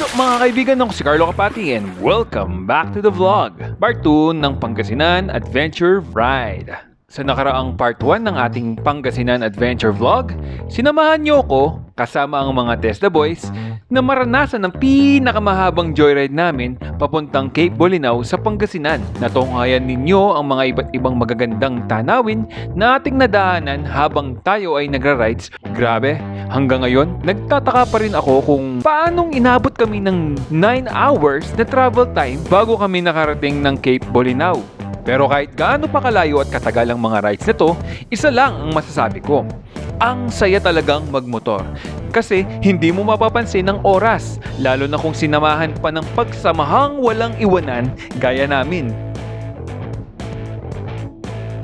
What's mga kaibigan? Ako si Carlo Kapati and welcome back to the vlog. Part 2 ng Pangasinan Adventure Ride. Sa nakaraang part 1 ng ating Pangasinan Adventure Vlog, sinamahan niyo ko kasama ang mga Tesla Boys na maranasan ang pinakamahabang joyride namin papuntang Cape Bolinao sa Pangasinan. Natunghayan ninyo ang mga iba't ibang magagandang tanawin na ating nadaanan habang tayo ay nagra-rides. Grabe, hanggang ngayon, nagtataka pa rin ako kung paanong inabot kami ng 9 hours na travel time bago kami nakarating ng Cape Bolinao. Pero kahit gaano pa kalayo at katagal ang mga rides na to, isa lang ang masasabi ko. Ang saya talagang magmotor. Kasi hindi mo mapapansin ang oras, lalo na kung sinamahan pa ng pagsamahang walang iwanan gaya namin.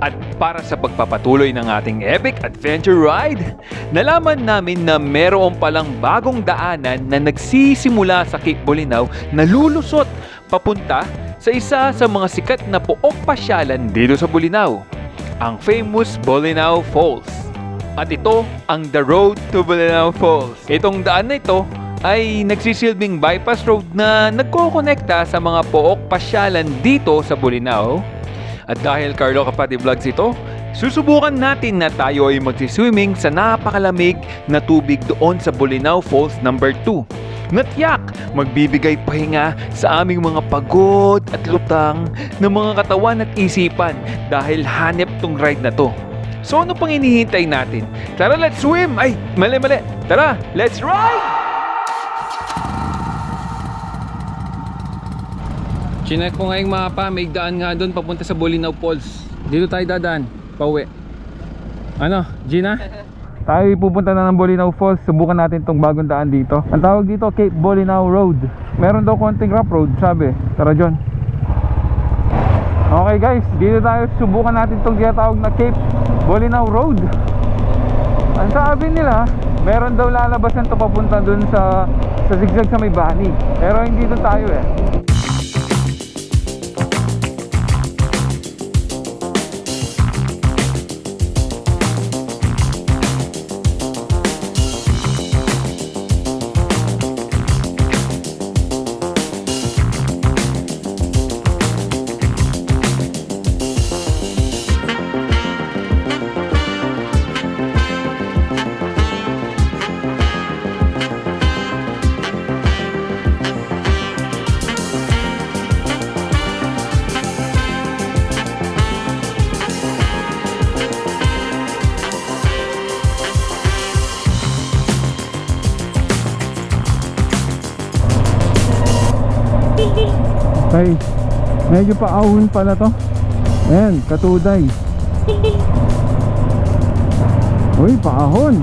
At para sa pagpapatuloy ng ating epic adventure ride, nalaman namin na meron palang bagong daanan na nagsisimula sa Cape Bolinao na lulusot papunta sa isa sa mga sikat na pook pasyalan dito sa Bolinao, ang famous Bolinao Falls. At ito ang The Road to Bolinao Falls. Itong daan na ito ay nagsisilbing bypass road na nagkokonekta sa mga pook pasyalan dito sa Bolinao at dahil Carlo Kapati Vlogs ito, susubukan natin na tayo ay magsiswimming sa napakalamig na tubig doon sa Bolinao Falls number 2. Natyak, magbibigay pahinga sa aming mga pagod at lutang ng mga katawan at isipan dahil hanep tong ride na to. So ano pang hinihintay natin? Tara, let's swim! Ay, mali mali! Tara, let's ride! Chinek ko ngayong mapa, may daan nga doon papunta sa Bolinao Falls. Dito tayo dadaan, pauwi. Ano, Gina? tayo pupunta na ng Bolinao Falls, subukan natin tong bagong daan dito. Ang tawag dito, Cape Bolinao Road. Meron daw konting rough road, sabi. Tara, John. Okay guys, dito tayo subukan natin tong tinatawag na Cape Bolinao Road. Ang sabi nila, meron daw lalabasan to papunta dun sa sa zigzag sa may bani. Pero hindi doon tayo eh. Okay. Medyo paahon pala to. Ayan, katuday. Uy, paahon.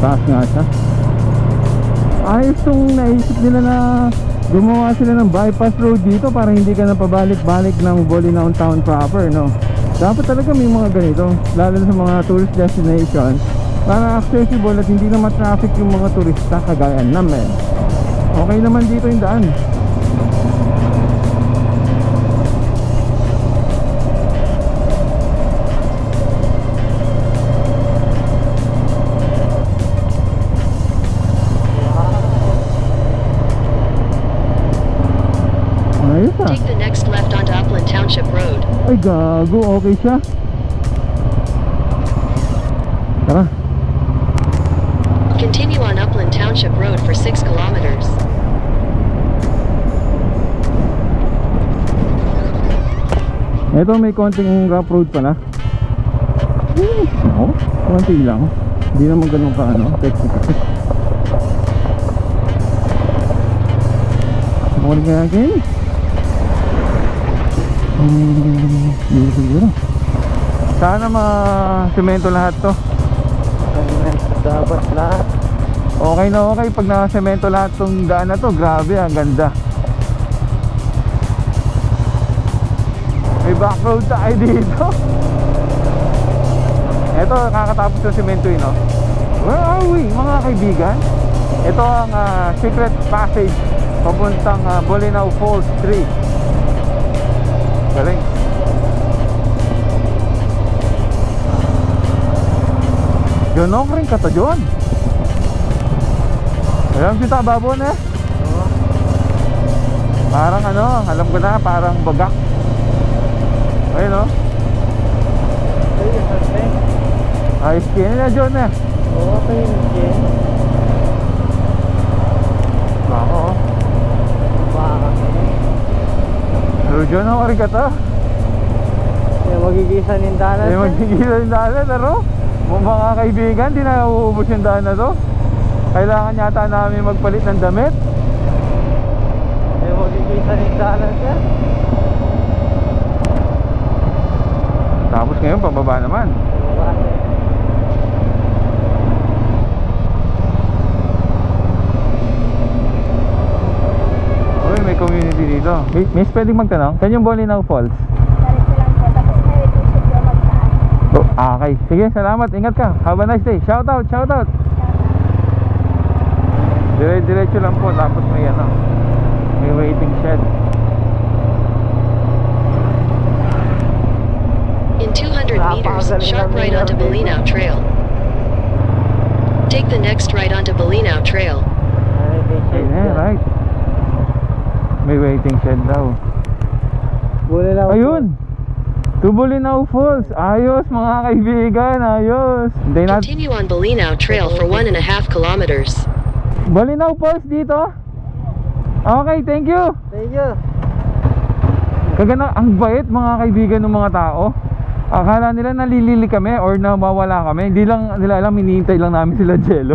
Taas nga siya. Ayos tong naisip nila na gumawa sila ng bypass road dito para hindi ka na pabalik-balik ng Bolinao Town proper, no? Dapat talaga may mga ganito, lalo sa mga tourist destination para accessible at hindi naman traffic yung mga turista kagaya namin. Okay naman dito yung daan. Ayos ah. Take the next left onto Upland Township Road. Ay gago, okay siya. Ito may konting rough road pala. Hmm, ako, konti lang. Hindi naman ganun ka ano, technical. Morning again. Hmm, hindi siguro. Sana ma-semento lahat to. Dapat lahat. Okay na okay pag na-semento lahat tong daan na to. Grabe, ang ganda. May back road tayo dito. Ito, kakatapos ng semento yun, no? Where are we, mga kaibigan? Ito ang ah, secret passage papuntang ah, Bolinao Falls 3. Galing. Yun rin kata John. Alam kita babon eh. Parang ano, alam ko na, parang bagak. Ayun oh. Ay, okay. Ayos kaya na John eh. Oo, okay. Jen. Bako oh. Baka. Pero John oh, arigato. Yung magigisa ng dalan. Hindi magsigilan yung daan na, pero mga kaibigan, di na uubos yung daan na to. Kailangan yata namin magpalit ng damit. Yung magigisa ng dalan siya. Tapos ngayon, pababa naman. Uy, may community dito. Miss, pwedeng magtanong? Saan yung Bolinao Falls? Oh, ah, okay. Sige, salamat. Ingat ka. Have a nice day. Shout out, shout out. Dire-diretso lang po. Tapos may ano, may waiting shed. In 200 meters, sharp right onto. Bolinao Trail. Take the next right onto Bolinao Trail. Ay, may shade Yeah, dyan. right. May waiting shed daw. Buli lang po. Ayun! To Bolinao Falls. Ayos mga kaibigan, ayos. Hindi na Continue on Bolinao Trail for one and a half kilometers. Bolinao Falls dito. Okay, thank you. Thank you. Kagana, ang bait mga kaibigan ng mga tao. Akala nila nalilili kami or nawawala kami. Hindi lang nila alam, hinihintay lang namin sila Jello.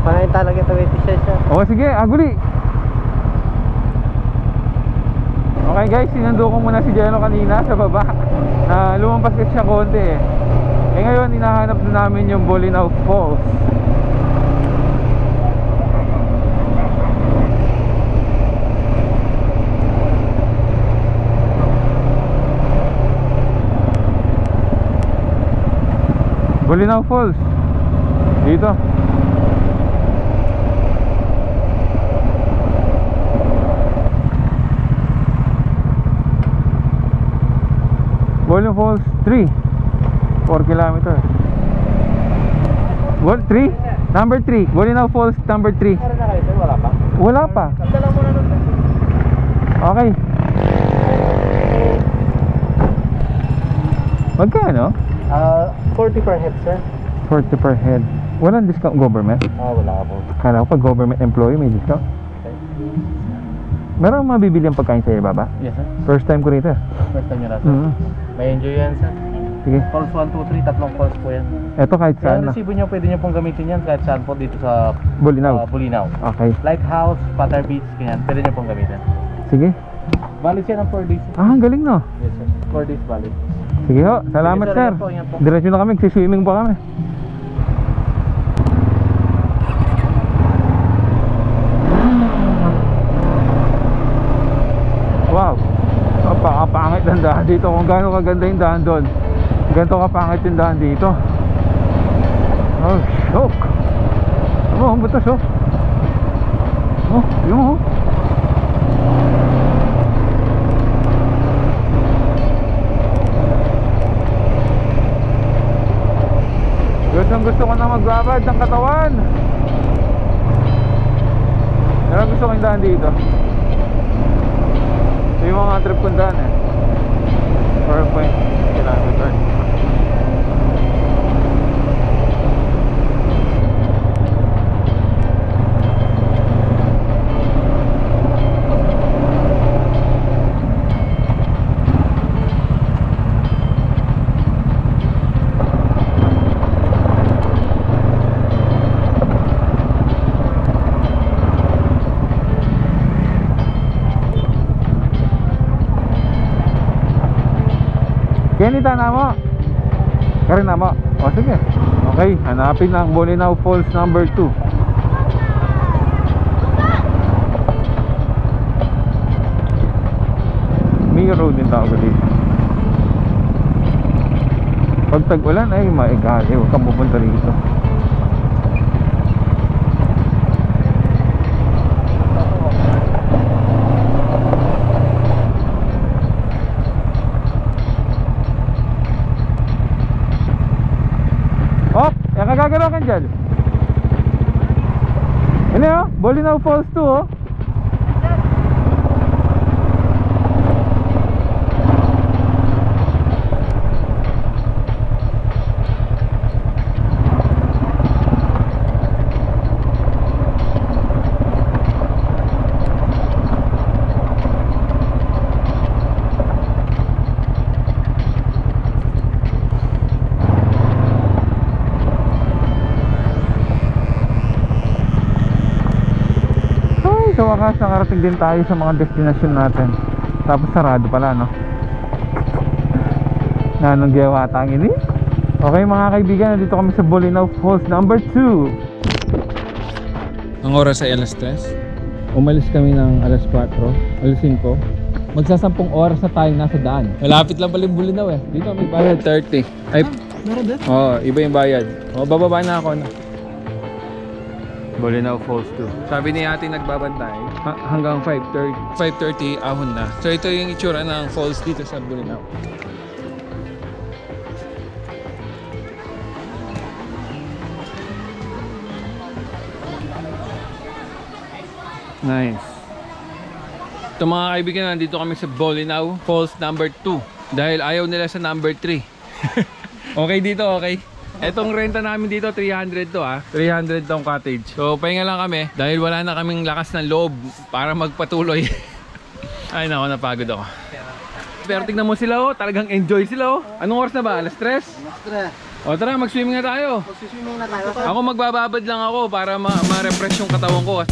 Panay talaga ito may t-shirt siya. O sige, aguli. Okay guys, sinundo ko muna si Jello kanina sa baba. Na lumampas kasi siya konti eh. Eh ngayon, hinahanap na namin yung Bolinao Falls. Bolinao Falls. Dito. Bolinao Falls 3 4 kilometer What? 3? Number 3 Bolinao Falls number 3 Meron na kayo sir, wala pa? Wala pa. Okay Magkano? Ah, 40 per head sir. 40 per head Walang discount government Ah, wala po. Kala ko pag government employee may discount Meron mabibili ang pagkain sa baba? Yes sir. First time ko rito First time nyo na sir. mm May enjoy yan sir. Sige Calls 1, 2, 3, tatlong calls po yan. Eto kahit Kaya saan na resibo nyo, pwede nyo pong gamitin yan kahit saan po dito sa Bolinao ah, Bulinaw. Okay Lighthouse, Patar Beach, ganyan. Pwede nyo pong gamitin. Sige Valid siya ng 4 days. Ah, ang galing no Yes sir. 4 days valid. Sige ho, salamat Sige, sir. sir, po, po. Diretso na kami, swimming pa kami. Wow, napakapangit ng daan dito. Kung gaano kaganda yung daan doon. Ganito kapangit yung daan dito. Oh, shock. Ano, ang butas oh. Oh, yun oh. Gusto ko na magbabad ng katawan. Pero gusto ko yung daan dito. Ito yung mga trip kong daan eh. 4.8 kilometer. Kenny, tana mo. Karin na mo. O sige. Okay, hanapin na ang Bolinao Falls number 2. May road din tawag dito. Pag tag-ulan ay maigali. Huwag kang pupunta rito. Oh, yan kagagalaw ka dyan. Ano yun? Bolinao Falls 2 oh. Ay, sa nakarating din tayo sa mga destination natin. Tapos sarado pala, no? Nanong giyawa ini? Okay mga kaibigan, nandito kami sa Bolinao Falls number 2. Ang oras ay alas 3. Umalis kami ng alas 4, alas 5. Magsasampung oras na tayo nasa daan. Malapit lang pala yung Bolinao eh. Dito may bayad 30. Ay, Meron din? Oo, iba yung bayad. O, bababa na ako na. Bolinao Falls 2. Sabi ni ate nagbabantay ha- hanggang 5.30. 5.30 ahon na. So ito yung itsura ng falls dito sa Bolinao. Nice. Ito mga kaibigan, nandito kami sa Bolinao Falls number 2 dahil ayaw nila sa number 3. okay dito, okay? Etong renta namin dito, 300 to ah. 300 tong cottage. So, pahinga lang kami dahil wala na kaming lakas ng loob para magpatuloy. Ay nako, napagod ako. Pero tignan mo sila oh, talagang enjoy sila oh. Anong oras na ba? Alas 3? Extra. O tara, mag-swimming na tayo. Magsiswimming na tayo. Ako magbababad lang ako para ma- ma-refresh yung katawan ko.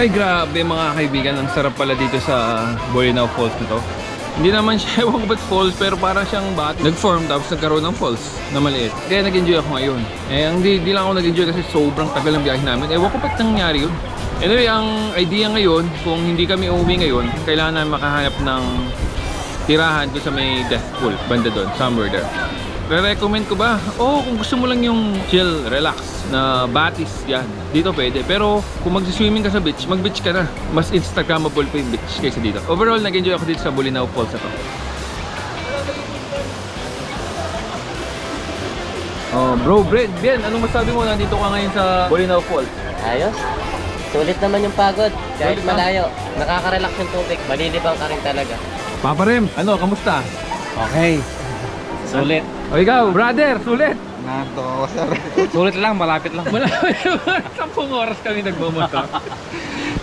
Ay grabe mga kaibigan, ang sarap pala dito sa Bolinao Falls na to. Hindi naman siya ewan ko ba't falls pero parang siyang bat. Nag-form tapos nagkaroon ng falls na maliit. Kaya nag-enjoy ako ngayon. Eh, ang di, lang ako nag-enjoy kasi sobrang tagal ng biyahe namin. Ewan ko ba't nangyari yun. Anyway, ang idea ngayon, kung hindi kami umuwi ngayon, kailangan makahanap ng tirahan doon sa may death pool, banda doon, somewhere there. Re-recommend ko ba? Oo, kung gusto mo lang yung chill, relax na batis, yan. Dito pwede. Pero kung magsiswimming ka sa beach, mag-beach ka na. Mas Instagrammable pa yung beach kaysa dito. Overall, nag-enjoy ako dito sa Bolinao Falls na to. Oh, bro, Brad, Ben, anong masabi mo? Nandito ka ngayon sa Bolinao Falls. Ayos. Sulit naman yung pagod. Kahit Sulit na. malayo. Nakaka-relax yung tubig. Malilibang ka rin talaga. Papa Rem, ano, kamusta? Okay. Sulit. O ikaw, brother, sulit. Nato ako sir. Sulit lang, malapit lang. Malapit Sampung oras kami nagbumotor.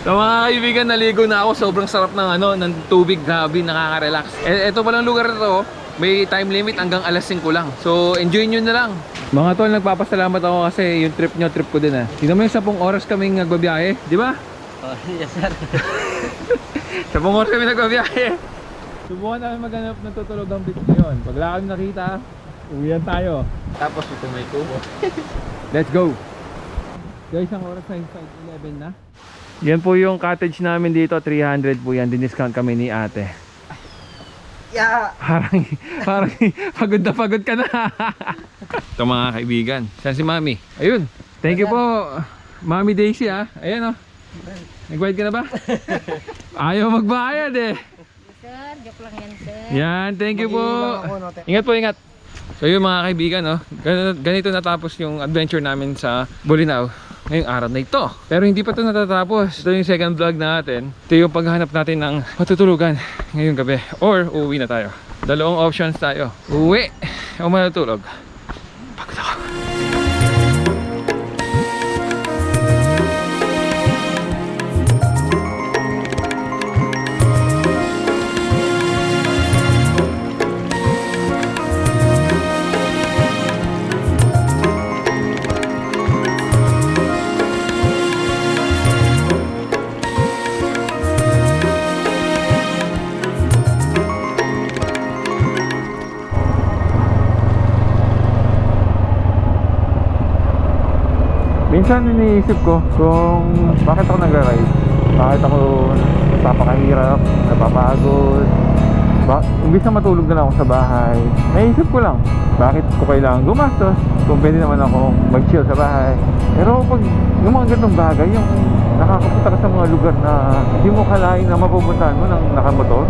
so mga kaibigan, naligo na ako. Sobrang sarap ng ano, ng tubig. Grabe, nakaka-relax. E, ito palang lugar na to, may time limit hanggang alas 5 lang. So, enjoy nyo na lang. Mga tol, nagpapasalamat ako kasi yung trip nyo, trip ko din ah. Tingnan mo yung 10 oras kaming nagbabiyahe, di ba? Oh, yes sir. 10 oras kami nagbabiyahe. Subukan namin maghanap ng tutulog ang beach ngayon. Pag wala kami nakita, uwian tayo. Tapos ito may tubo. Let's go! Guys, ang oras ay 5.11 na. Yan po yung cottage namin dito, 300 po yan. Diniscount kami ni ate. Yeah. Parang, parang pagod na pagod ka na. Ito mga kaibigan. Saan si Mami? Ayun. Thank you po, Mami Daisy ah. Ayan oh. Nagbayad ka na ba? Ayaw magbayad eh. Sir, joke lang yan, sir. Yan, thank you po. Ingat po, ingat. So yun mga kaibigan, no? gan- ganito natapos yung adventure namin sa Bolinao ngayong araw na ito. Pero hindi pa ito natatapos. Ito yung second vlog natin. Ito yung paghahanap natin ng matutulugan ngayong gabi. Or uuwi na tayo. Dalawang options tayo. Uwi o matutulog. Minsan iniisip ko kung bakit ako nagra-ride. Bakit ako napapakahirap, napapagod. Ba imbis na matulog na ako sa bahay, naisip ko lang, bakit ko kailangan gumastos kung pwede naman akong mag-chill sa bahay. Pero pag yung mga ganitong bagay, yung nakakapunta ka sa mga lugar na hindi mo kalain na mapupuntahan mo ng nakamotor,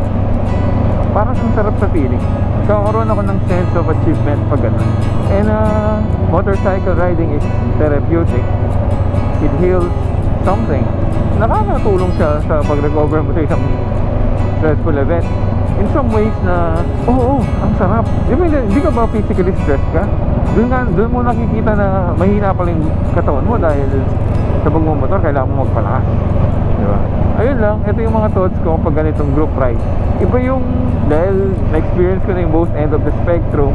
parang ang sarap sa feeling. Kakaroon ako ng sense of achievement pag ganun. And uh, motorcycle riding is therapeutic. It heals something. Nakakatulong siya sa pag-recover mo sa isang stressful event. In some ways na, oo, oh, ang sarap. Ba, hindi ka ba physically stressed ka? Doon, nga, doon mo nakikita na mahina pala yung katawan mo dahil sa pagmumotor, kailangan mo magpalakas. Di ba? Ayun lang, ito yung mga thoughts ko pag ganitong group ride. Iba yung, dahil na-experience ko na yung both end of the spectrum,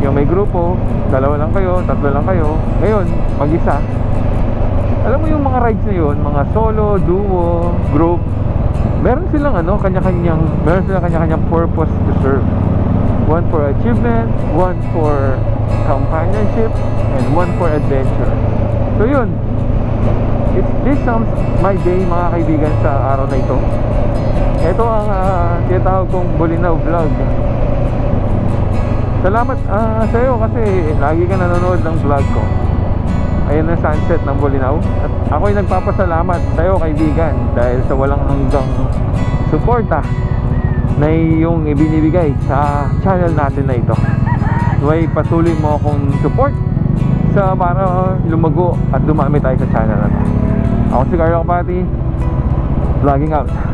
yung may grupo, dalawa lang kayo, tatlo lang kayo. Ngayon, mag-isa. Alam mo yung mga rides na yun, mga solo, duo, group, meron silang ano, kanya-kanyang, meron silang kanya-kanyang purpose to serve. One for achievement, one for companionship, and one for adventure. So yun, It, this sounds my day mga kaibigan sa araw na ito. Ito ang uh, tinatawag kong Bulinaw Vlog. Salamat ah, sa iyo kasi lagi ka nanonood ng vlog ko. Ayan ang sunset ng Bulinaw. At ako'y nagpapasalamat sa iyo kaibigan dahil sa walang hanggang suporta na iyong ibinibigay sa channel natin na ito. Naway patuloy mo akong support sa para lumago at dumami tayo sa channel na to. Ako si Carlo Kapati, vlogging out.